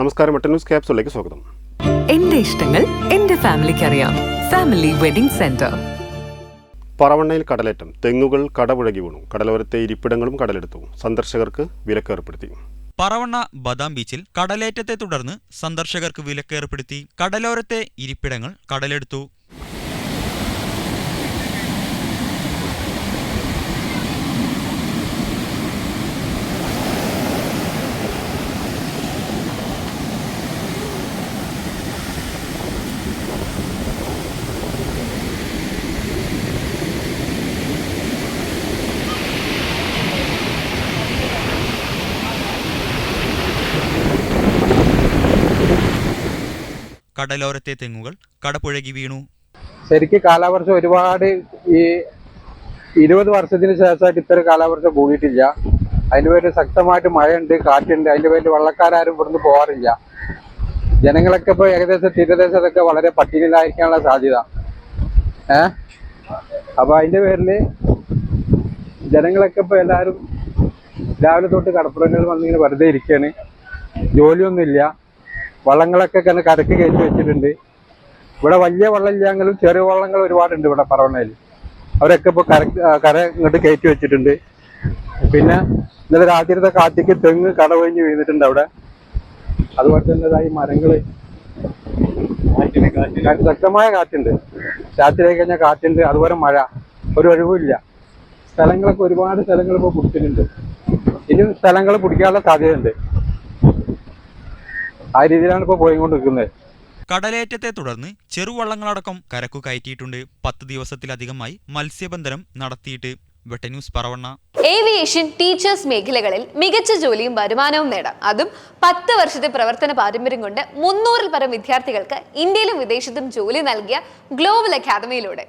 നമസ്കാരം mutton news ക്യാപ്സിലേക്ക് സ്വാഗതം. എന്റെ ഇഷ്ടങ്ങൾ എന്റെ ഫാമിലിക്ക് അറിയാം. Family wedding centre. പറവണ്ണയിൽ കടലേറ്റം. തെങ്ങുകൾ കടപുഴകി വീണു. കടലോരത്തെ ഇരിപ്പിടങ്ങളും കടലെടുത്തു. സന്ദർശകർക്ക് വിലക്കേർപ്പെടുത്തി. പറവണ്ണ ബദാം ബീച്ചിൽ കടലേറ്റത്തെ തുടർന്ന് സന്ദർശകർക്ക് വിലക്കേർപ്പെടുത്തി. കടലോരത്തെ ഇരിപ്പിടങ്ങൾ കടലെടുത്തു. കടലോരത്തെ തെങ്ങുകൾ കടപുഴകി വീണു. ശരിക്കും കാലാവർഷം ഒരുപാട് ഈ ഇരുപത് വർഷത്തിന് ശേഷമായിട്ട് ഇത്തരം കാലാവർഷം കൂടിയിട്ടില്ല. അതിന്റെ പേരിൽ ശക്തമായിട്ട് മഴയുണ്ട് കാറ്റുണ്ട്. അതിന്റെ പേരിൽ വള്ളക്കാരും ഇവിടുന്ന് പോകാറില്ല ജനങ്ങളൊക്കെ ഇപ്പോൾ ഏകദേശം തീരദേശത്തൊക്കെ വളരെ പട്ടിണിയിലായിരിക്കാനുള്ള സാധ്യത. ഏ? അപ്പൊ അതിന്റെ പേരിൽ ജനങ്ങളൊക്കെ ഇപ്പോൾ എല്ലാവരും രാവിലെ തൊട്ട് കടപ്പുറങ്ങളിൽ വന്നിങ്ങനെ വെറുതെ ഇരിക്കുകയാണ് ജോലിയൊന്നുമില്ല. വള്ളങ്ങളൊക്കെ ഇങ്ങനെ കരക്ക് കയറ്റി വെച്ചിട്ടുണ്ട്. ഇവിടെ വലിയ വള്ളമില്ലെങ്കിലും ചെറിയ വള്ളങ്ങൾ ഒരുപാടുണ്ട് ഇവിടെ പറവണയിൽ അവരൊക്കെ ഇപ്പോൾ കര കര ഇങ്ങോട്ട് കയറ്റി വെച്ചിട്ടുണ്ട്. പിന്നെ ഇന്നലെ രാത്രിത്തെ കാറ്റിക്ക് തെങ്ങ് കടവഴിഞ്ഞ് വീണിട്ടുണ്ട് അവിടെ. അതുപോലെ തന്നെ ഈ മരങ്ങൾ. കാറ്റ് ശക്തമായ കാറ്റുണ്ട്. രാത്രി കഴിഞ്ഞാൽ കാറ്റുണ്ട്. അതുപോലെ മഴ. ഒരു ഒഴിവില്ല സ്ഥലങ്ങളൊക്കെ ഒരുപാട് സ്ഥലങ്ങൾ ഇപ്പോൾ പിടിച്ചിട്ടുണ്ട് ഇനി സ്ഥലങ്ങൾ പിടിക്കാനുള്ള സാധ്യതയുണ്ട്. ആ രീതിയിലാണ് ഇപ്പോൾ പോയിക്കൊണ്ടിരിക്കുന്നത് കടലേറ്റത്തെ തുടർന്ന് ചെറുവള്ളങ്ങളടക്കം കരക്കു കയറ്റിയിട്ടുണ്ട്. പത്ത് ദിവസത്തിലധികമായി മത്സ്യബന്ധനം നടത്തിയിട്ട്. വെട്ടന്യൂസ് പറവണ്ണ. ഏവിയേഷൻ ടീച്ചേഴ്സ് മേഖലകളിൽ മികച്ച ജോലിയും വരുമാനവും നേടാം. അതും പത്ത് വർഷത്തെ പ്രവർത്തന പാരമ്പര്യം കൊണ്ട് മുന്നൂറിൽ പരം വിദ്യാർത്ഥികൾക്ക് ഇന്ത്യയിലും വിദേശത്തും ജോലി നൽകിയ ഗ്ലോബൽ അക്കാദമിയിലൂടെ.